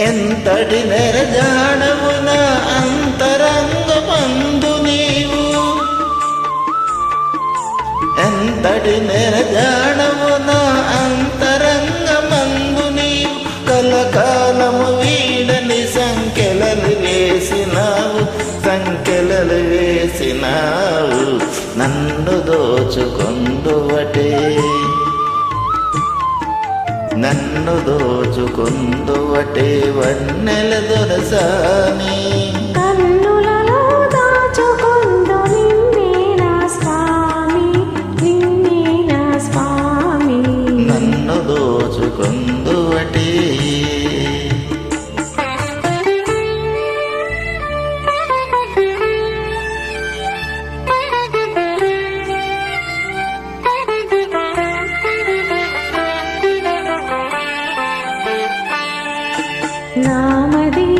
ఎంతటి నెరజాడమున అంతరంగమందు నీవు? ఎంతటి నెరజాడమున అంతరంగమందు నీవు? కలకాలము వీడని సంఖ్యలలు వేసినావు సంఖ్యలలు వేసినావు. నన్ను దోచుకొందువటే నన్ను దోచుకుందువటే వన్నెల దొరసాని. நாமதே